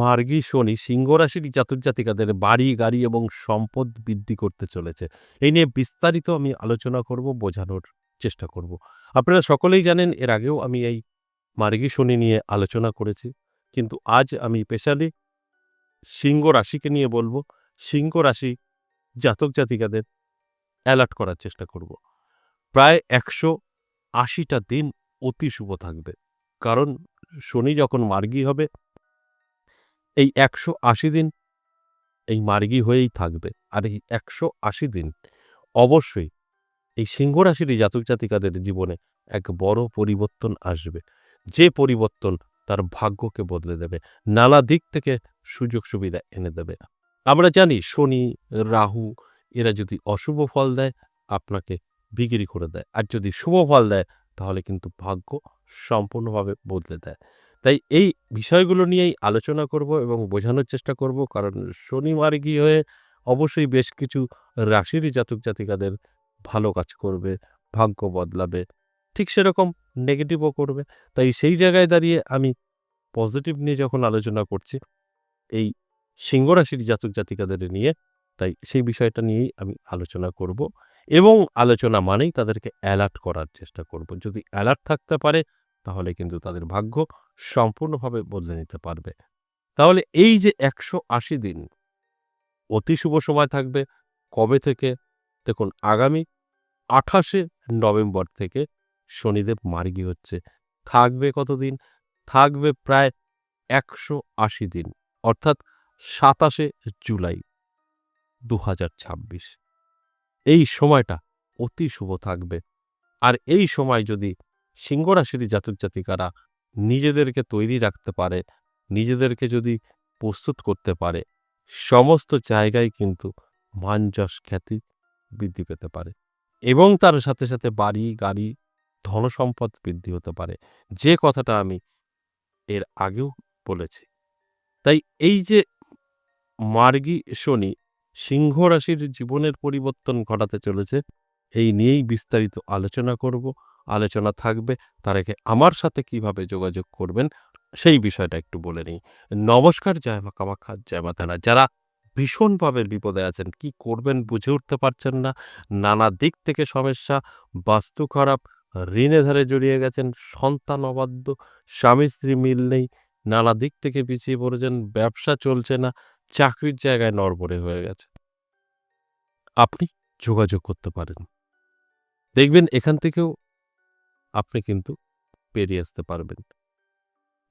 মার্গী শনি সিংহ রাশির জাতক জাতিকাদের বাড়ি, গাড়ি এবং সম্পদ বৃদ্ধি করতে চলেছে। এই নিয়ে বিস্তারিত আমি আলোচনা করব, বোঝানোর চেষ্টা করব। আপনারা সকলেই জানেন, এর আগেও আমি এই মার্গী শনি নিয়ে আলোচনা করেছি। কিন্তু আজ আমি স্পেশালি সিংহ রাশিকে নিয়ে বলব সিংহ রাশি জাতক জাতিকাদের অ্যালার্ট করার চেষ্টা করব। প্রায় একশো আশিটা দিন অতি শুভ থাকবে। কারণ শনি যখন মার্গী হবে এই একশো আশি দিন এই মার্গী হয়েই থাকবে। আর এই একশো আশি দিন অবশ্যই এই সিংহ রাশির জাতক জাতিকাদের জীবনে এক বড় পরিবর্তন আসবে। যে পরিবর্তন তার ভাগ্যকে বদলে দেবে, নানা দিক থেকে সুযোগ সুবিধা এনে দেবে। আমরা জানি শনি, রাহু, এরা যদি অশুভ ফল দেয়, আপনাকে বিক্রি করে দেয়। আর যদি শুভ ফল দেয়, তাহলে কিন্তু ভাগ্য সম্পূর্ণভাবে বদলে দেয়। তাই এই বিষয়গুলো নিয়েই আলোচনা করব এবং বোঝানোর চেষ্টা করব। কারণ শনিবার মার্গী হয়ে অবশ্যই বেশ কিছু রাশিরই জাতক জাতিকাদের ভালো কাজ করবে, ভাগ্য বদলাবে, ঠিক সেরকম নেগেটিভও করবে। তাই সেই জায়গায় দাঁড়িয়ে আমি পজিটিভ নিয়ে যখন আলোচনা করছি, এই সিংহ রাশির জাতক জাতিকাদের নিয়ে, তাই সেই বিষয়টা নিয়েই আমি আলোচনা করব এবং আলোচনা মানেই তাদেরকে অ্যালার্ট করার চেষ্টা করব। যদি অ্যালার্ট থাকতে পারে, তাহলে কিন্তু তাদের ভাগ্য সম্পূর্ণভাবে বদলে নিতে পারবে। তাহলে এই যে একশো আশি দিন অতি শুভ সময় থাকবে। কবে থেকে? দেখুন, আগামী আঠাশে নভেম্বর থেকে শনিদেব মার্গী হচ্ছে। থাকবে কতদিন? থাকবে প্রায় একশো আশি দিন, অর্থাৎ সাতাশে জুলাই দু এই সময়টা অতি শুভ থাকবে। আর এই সময় যদি সিংহ রাশির জাতক জাতিকারা নিজেদেরকে তৈরি রাখতে পারে, নিজেদেরকে যদি প্রস্তুত করতে পারে, সমস্ত জায়গায় কিন্তু মান যশ খ্যাতি বৃদ্ধি পেতে পারে এবং তার সাথে সাথে বাড়ি, গাড়ি, ধনসম্পদ বৃদ্ধি হতে পারে। যে কথাটা আমি এর আগেও বলেছি। তাই এই যে মার্গী শনি সিংহ রাশির জীবনের পরিবর্তন ঘটাতে চলেছে, এই নিয়েই বিস্তারিত আলোচনা করব। আলোচনা থাকবে। তার আগে আমার সাথে কীভাবে যোগাযোগ করবেন, সেই বিষয়টা একটু বলে নিই। নমস্কার, জয় মা কামাখ্যা, জয় মা তারা যারা ভীষণভাবে বিপদে আছেন, কি করবেন বুঝে উঠতে পারছেন না। নানা দিক থেকে সমস্যা, বাস্তু খারাপ, ঋণে ধারে জড়িয়ে গেছেন, সন্তান অবাধ্য, স্বামী, স্ত্রী মিল নেই, নানা দিক থেকে পিছিয়ে পড়েছেন, ব্যবসা চলছে না, চাকরির জায়গায় নড়বড়ে হয়ে গেছে। আপনি যোগাযোগ করতে পারেন। দেখবেন এখান থেকেও আপনি কিন্তু পেরিয়ে আসতে পারবেন।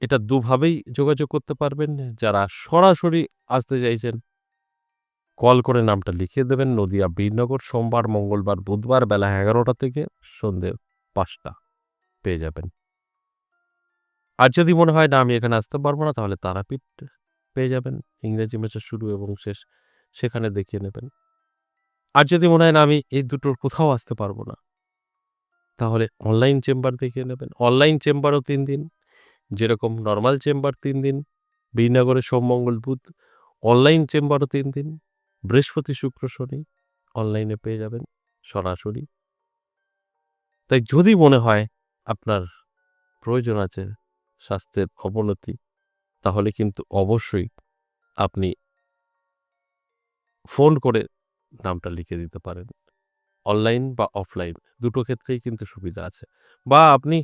এটা দুভাবেই যোগাযোগ করতে পারবেন। যারা সরাসরি আসতে চাইছেন, কল করে নামটা লিখিয়ে দেবেন। নদিয়া বীরনগর, সোমবার, মঙ্গলবার, বুধবার বেলা এগারোটা থেকে সন্ধে পাঁচটা পেয়ে যাবেন। আর যদি মনে হয়, না, আমি এখানে আসতে পারব না, তাহলে তারাপীঠ পেয়ে যাবেন। ইংরেজি ম্যাচের শুরু এবং শেষ, সেখানে দেখিয়ে নেবেন। আর যদি মনে হয়, না, আমি এই দুটোর কোথাও আসতে পারব না তাহলে অনলাইন চেম্বার দেখিয়ে নেবেন। অনলাইন চেম্বারও তিন দিন, যেরকম নর্মাল চেম্বার তিন দিন বীরনগরে সোম, মঙ্গল, বুধ অনলাইন চেম্বারও তিন দিন, বৃহস্পতি, শুক্র, শনি অনলাইনে পেয়ে যাবেন সরাসরি। তাই যদি মনে হয় আপনার প্রয়োজন আছে স্বাস্থ্যের অবনতি, তাহলে কিন্তু অবশ্যই আপনি ফোন করে নামটা লিখে দিতে পারেন। অনলাইন বা অফলাইন, দুটো ক্ষেত্রেই কিন্তু সুবিধা আছে। বা আপনি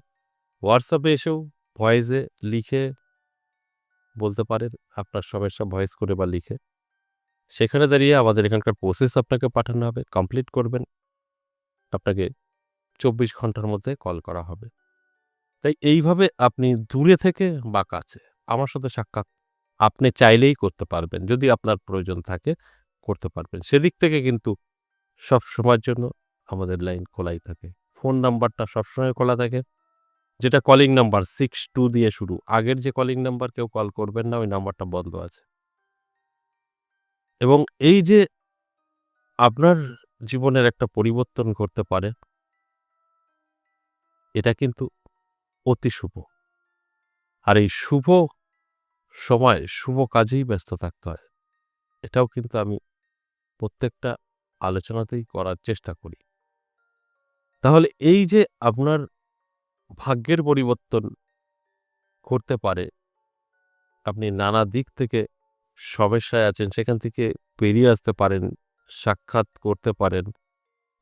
হোয়াটসঅ্যাপে এসেও ভয়েসে লিখে বলতে পারেন, আপনার সমস্যা ভয়েস করে বা লিখে। সেখানে দাঁড়িয়ে আমাদের এখানকার প্রসেস আপনাকে পাঠানো হবে কমপ্লিট করবেন। আপনাকে চব্বিশ ঘণ্টার মধ্যে কল করা হবে। তাই এইভাবে আপনি দূরে থেকে বা কাছে আমার সাথে সাক্ষাৎ আপনি চাইলেই করতে পারবেন, যদি আপনার প্রয়োজন থাকে করতে পারবেন। সেদিক থেকে কিন্তু সব সময়ের জন্য আমাদের লাইন খোলাই থাকে। ফোন নাম্বারটা সবসময় খোলা থাকে। যেটা কলিং নাম্বার সিক্স টু দিয়ে শুরু। আগের যে কলিং নাম্বার কেউ কল করবেন না, ওই নাম্বারটা বন্ধ আছে। এবং এই যে আপনার জীবনের একটা পরিবর্তন করতে পারে, এটা কিন্তু অতি শুভ। আর এই শুভ সময়, শুভ কাজেই ব্যস্ত থাকতে হয়। এটাও কিন্তু আমি প্রত্যেকটা আলোচনাতেই করার চেষ্টা করি। তাহলে এই যে আপনার ভাগ্যের পরিবর্তন করতে পারে, আপনি নানা দিক থেকে সমস্যায় আছেন, সেখান থেকে বেরিয়ে আসতে পারেন, সাক্ষাৎ করতে পারেন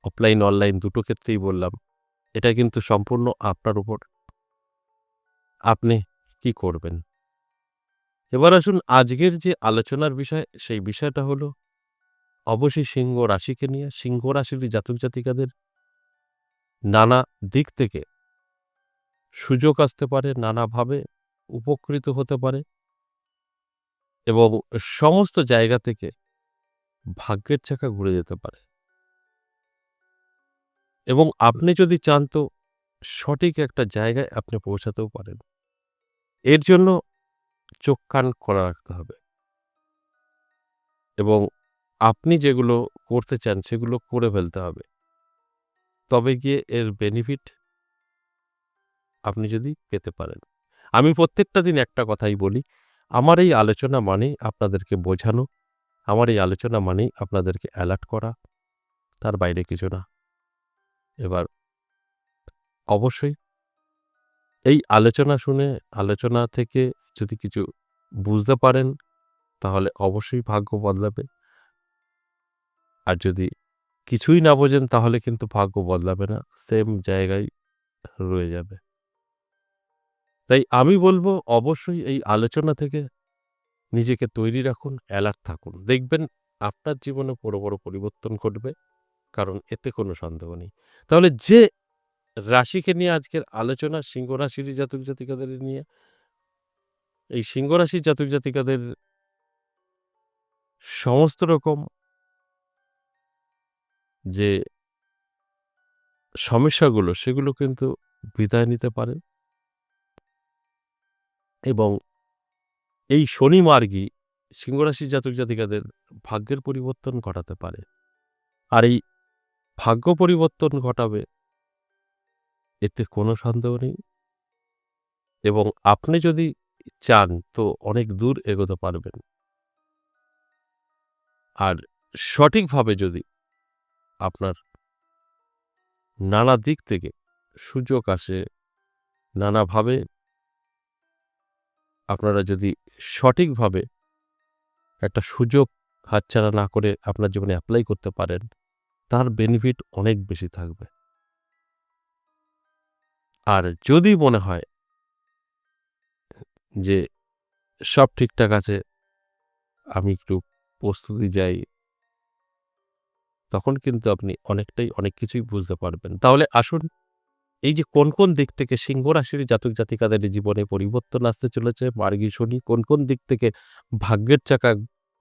অফলাইন অনলাইন দুটো ক্ষেত্রেই বললাম, এটা কিন্তু সম্পূর্ণ আপনার উপর। আপনি কি করবেন? এবার আসুন, আজকের যে আলোচনার বিষয়, সেই বিষয়টা হলো অবশ্যই সিংহ রাশিকে নিয়ে, সিংহ রাশির জাতক জাতিকাদের নানা দিক থেকে সুযোগ আসতে পারে, নানাভাবে উপকৃত হতে পারে এবং সমস্ত জায়গা থেকে ভাগ্যের চাকা ঘুরে যেতে পারে। এবং আপনি যদি চান তো সঠিক একটা জায়গায় আপনি পৌঁছাতেও পারেন। এর জন্য চোখ কান খোলা রাখতে হবে। এবং আপনি যেগুলো করতে চান সেগুলো করে ফেলতে হবে। তবে গিয়ে এর বেনিফিট আপনি যদি পেতে পারেন। আমি প্রত্যেকটা দিন একটা কথাই বলি, আমার এই আলোচনা মানেই আপনাদেরকে বোঝানো, আমার এই আলোচনা মানেই আপনাদেরকে অ্যালার্ট করা, তার বাইরে কিছু না। এবার অবশ্যই এই আলোচনা শুনে, আলোচনা থেকে যদি কিছু বুঝতে পারেন, তাহলে অবশ্যই ভাগ্য বদলাবে। আর যদি কিছুই না বোঝেন, তাহলে কিন্তু ভাগ্য বদলাবে না। সেম জায়গায় রয়ে যাবে। তাই আমি বলব, অবশ্যই এই আলোচনা থেকে নিজেকে তৈরি রাখুন অ্যালার্ট থাকুন। দেখবেন আপনার জীবনে বড় বড় পরিবর্তন ঘটবে, কারণ এতে কোনো সন্দেহ নেই। তাহলে যে রাশিকে নিয়ে আজকের আলোচনা, সিংহ রাশির জাতক জাতিকাদের নিয়ে, এই সিংহ রাশির জাতক জাতিকাদের সমস্ত রকম যে সমস্যাগুলো, সেগুলো কিন্তু বিদায় নিতে পারে। এবং এই শনি মার্গী সিংহরাশি জাতক জাতিকাদের ভাগ্যের পরিবর্তন ঘটাতে পারে। আর এই ভাগ্য পরিবর্তন ঘটাবে, এতে কোনো সন্দেহ নেই। এবং আপনি যদি চান, তো অনেক দূর এগোতে পারবেন। আর সঠিকভাবে যদি আপনার নানা দিক থেকে সুযোগ আসে নানাভাবে। আপনারা যদি সঠিকভাবে একটা সুযোগ হাতছাড়া না করে আপনার জীবনে অ্যাপ্লাই করতে পারেন, তার বেনিফিট অনেক বেশি থাকবে। আর যদি মনে হয় যে সব ঠিকঠাক আছে, আমি একটু প্রস্তুতি যাই তখন কিন্তু আপনি অনেকটাই অনেক কিছুই বুঝতে পারবেন। তাহলে আসুন, এই যে কোন কোন দিক থেকে সিংহ রাশির জাতক জাতিকাদের জীবনে পরিবর্তন আসতে চলেছে, মার্গী শনি কোন কোন দিক থেকে ভাগ্যের চাকা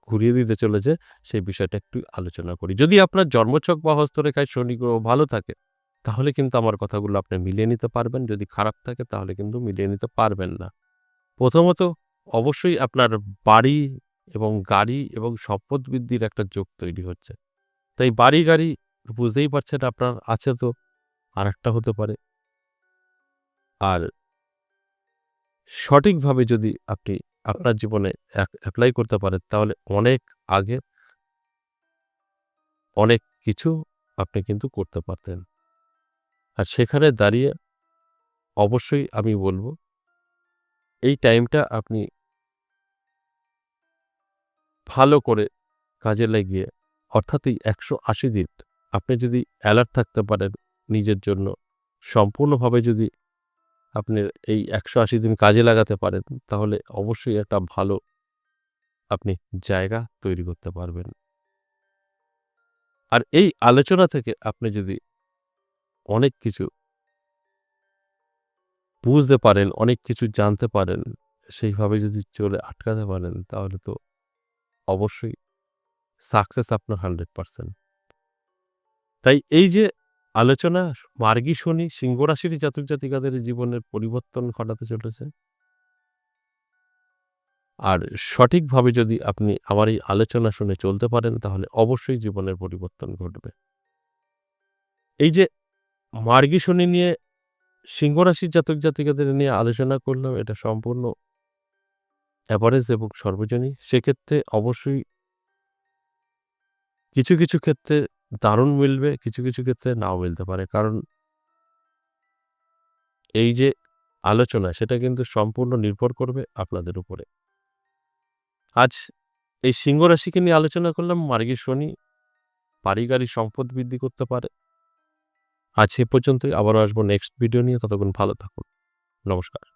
ঘুরিয়ে দিতে চলেছে, সেই বিষয়টা একটু আলোচনা করি। যদি আপনার জন্মছক বা হস্তরেখায় শনি গ্রহ ভালো থাকে, তাহলে কিন্তু আমার কথাগুলো আপনি মিলিয়ে নিতে পারবেন। যদি খারাপ থাকে, তাহলে কিন্তু মিলিয়ে নিতে পারবেন না। প্রথমত, অবশ্যই আপনার বাড়ি এবং গাড়ি এবং সম্পদ বৃদ্ধির একটা যোগ তৈরি হচ্ছে। তাই বাড়ি গাড়ি বুঝতেই পারছেন আপনার আছে তো আর একটা হতে পারে। আর সঠিকভাবে যদি আপনি আপনার জীবনে অ্যাপ্লাই করতে পারেন, তাহলে অনেক আগে অনেক কিছু আপনি কিন্তু করতে পারতেন। আর সেখানে দাঁড়িয়ে অবশ্যই আমি বলব, এই টাইমটা আপনি ভালো করে কাজে লাগিয়ে অর্থাৎ এই একশো আশি দিন আপনি যদি অ্যালার্ট থাকতে পারেন নিজের জন্য, সম্পূর্ণভাবে যদি আপনি এই একশো আশি দিন কাজে লাগাতে পারেন, তাহলে অবশ্যই একটা ভালো আপনি জায়গা তৈরি করতে পারবেন। আর এই আলোচনা থেকে আপনি যদি অনেক কিছু বুঝতে পারেন, অনেক কিছু জানতে পারেন, সেইভাবে যদি চলে আটকাতে পারেন, তাহলে তো অবশ্যই সাকসেস আপনার হান্ড্রেড পারসেন্ট তাই এই যে আলোচনা, মার্গী শনি, সিংহ রাশির জাতক জাতিকাদের জীবনের পরিবর্তন ঘটাতে চলেছে। আর সঠিকভাবে যদি আপনি আমার এই আলোচনা শুনে চলতে পারেন, তাহলে অবশ্যই জীবনের পরিবর্তন ঘটবে। এই যে মার্গী শনি নিয়ে, সিংহ রাশির জাতক জাতিকাদের নিয়ে আলোচনা করলাম, এটা সম্পূর্ণ অ্যাভারেজ এবং সর্বজনীন। সেক্ষেত্রে অবশ্যই কিছু কিছু ক্ষেত্রে দারুণ মিলবে, কিছু কিছু ক্ষেত্রে নাও মিলতে পারে। কারণ এই যে আলোচনা, সেটা কিন্তু সম্পূর্ণ নির্ভর করবে আপনাদের উপরে। আজ এই সিংহ রাশিকে নিয়ে আলোচনা করলাম, মার্গী শনি পারিবারিক সম্পদ বৃদ্ধি করতে পারে। আজ এ পর্যন্তই, আবারও আসব নেক্সট ভিডিও নিয়ে, ততক্ষণ ভালো থাকুন। নমস্কার।